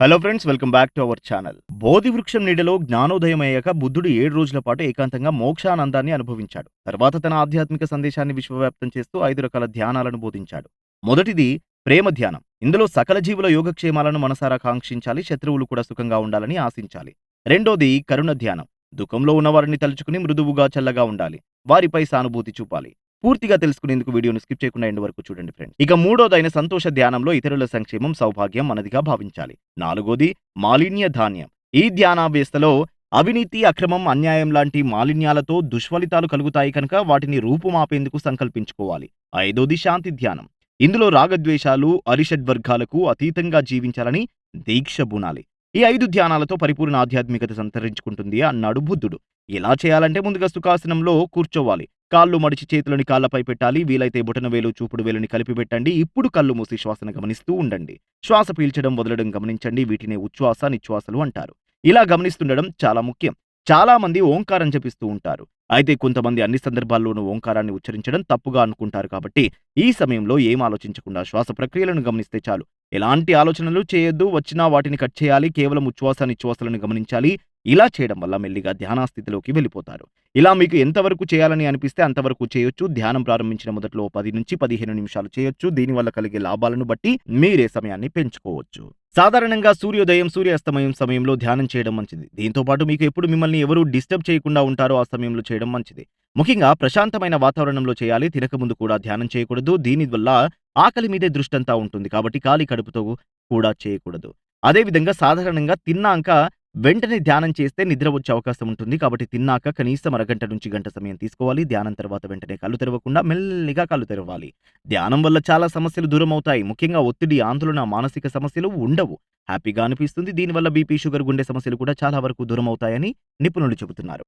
Hello friends welcome back to our channel బోధి వృక్షం నీడలో జ్ఞానోదయం అయ్యాక బుద్ధుడు ఏడు రోజుల పాటు ఏకాంతంగా మోక్షానందాన్ని అనుభవించాడు. తర్వాత తన ఆధ్యాత్మిక సందేశాన్ని విశ్వవ్యాప్తం చేస్తూ ఐదు రకాల ధ్యానాలను బోధించాడు. మొదటిది ప్రేమ ధ్యానం. ఇందులో సకల జీవుల యోగక్షేమాలను మనసారా కాంక్షించాలి శత్రువులు కూడా సుఖంగా ఉండాలని ఆశించాలి. రెండోది కరుణ ధ్యానం. దుఃఖంలో ఉన్నవారిని తలుచుకుని మృదువుగా చల్లగా ఉండాలి. వారిపై సానుభూతి చూపాలి. పూర్తిగా తెలుసుకునేందుకు వీడియోను స్కిప్ చేయకుండా ఎండ్ వరకు చూడండి ఫ్రెండ్స్ ఇక మూడోదైన సంతోష ధ్యానంలో ఇతరుల సంక్షేమం సౌభాగ్యం మనదిగా భావించాలి. నాలుగోది మాలిన్య ధాన్యం. ఈ ధ్యానాభ్యస్తలో అవినీతి అక్రమం అన్యాయం లాంటి మాలిన్యాలతో దుష్ఫలితాలు కలుగుతాయి కనుక వాటిని రూపుమాపేందుకు సంకల్పించుకోవాలి. ఐదోది శాంతి ధ్యానం. ఇందులో రాగద్వేషాలు అరిషడ్వర్గాలకు అతీతంగా జీవించాలని దీక్ష బునాలి. ఈ ఐదు ధ్యానాలతో పరిపూర్ణ ఆధ్యాత్మికత సంతరించుకుంటుంది అన్నాడు బుద్ధుడు. ఎలా చేయాలంటే ముందుగా సుఖాసనంలో కూర్చోవాలి. కాళ్ళు మడిచి చేతులని కాళ్ళపై పెట్టాలి. వీలైతే బుటనవేలు చూపుడు వేలుని కలిపి పెట్టండి. ఇప్పుడు కళ్ళు మూసి శ్వాసను గమనిస్తూ ఉండండి. శ్వాస పీల్చడం వదలడం గమనించండి. వీటినే ఉచ్ఛ్వాస నిశ్వాసలు అంటారు. ఇలా గమనిస్తుండడం చాలా ముఖ్యం. చాలా మంది ఓంకారం జపిస్తూ ఉంటారు. అయితే కొంతమంది అన్ని సందర్భాల్లోనూ ఓంకారాన్ని ఉచ్చరించడం తప్పుగా అనుకుంటారు కాబట్టి ఈ సమయంలో ఏం ఆలోచించకుండా శ్వాస ప్రక్రియలను గమనిస్తే చాలు. ఎలాంటి ఆలోచనలు చేయొద్దు. వచ్చినా వాటిని కట్ చేయాలి. కేవలం ఉచ్ఛ్వాస నిశ్వాసలను గమనించాలి. ఇలా చేయడం వల్ల మెల్లిగా ధ్యానాస్థితిలోకి వెళ్ళిపోతారు. ఇలా మీకు ఎంతవరకు చేయాలని అనిపిస్తే అంతవరకు చేయొచ్చు. ధ్యానం ప్రారంభించిన మొదట్లో పది నుంచి పదిహేను నిమిషాలు చేయొచ్చు. దీనివల్ల కలిగే లాభాలను బట్టి మీరే సమయాన్ని పెంచుకోవచ్చు. సాధారణంగా సూర్యోదయం సూర్యాస్తమయం సమయంలో ధ్యానం చేయడం మంచిది. దీంతో పాటు మీకు ఎప్పుడు మిమ్మల్ని ఎవరూ డిస్టర్బ్ చేయకుండా ఉంటారో ఆ సమయంలో చేయడం మంచిది. ముఖ్యంగా ప్రశాంతమైన వాతావరణంలో చేయాలి. తినకముందు కూడా ధ్యానం చేయకూడదు. దీనివల్ల ఆకలి మీదే దృష్టంతా ఉంటుంది కాబట్టి ఖాళీ కడుపుతో కూడా చేయకూడదు. అదేవిధంగా సాధారణంగా తిన్నాక వెంటనే ధ్యానం చేస్తే నిద్ర వచ్చే అవకాశం ఉంటుంది. కాబట్టి తిన్నాక కనీసం అరగంట నుంచి గంట సమయం తీసుకోవాలి. ధ్యానం తర్వాత వెంటనే కళ్ళు తెరవకుండా మెల్లిగా కళ్ళు తెరవాలి. ధ్యానం వల్ల చాలా సమస్యలు దూరం అవుతాయి. ముఖ్యంగా ఒత్తిడి ఆందోళన మానసిక సమస్యలు ఉండవు. హ్యాపీగా అనిపిస్తుంది. దీనివల్ల బీపీ షుగర్ గుండె సమస్యలు కూడా చాలా వరకు దూరం అవుతాయని నిపుణులు చెబుతున్నారు.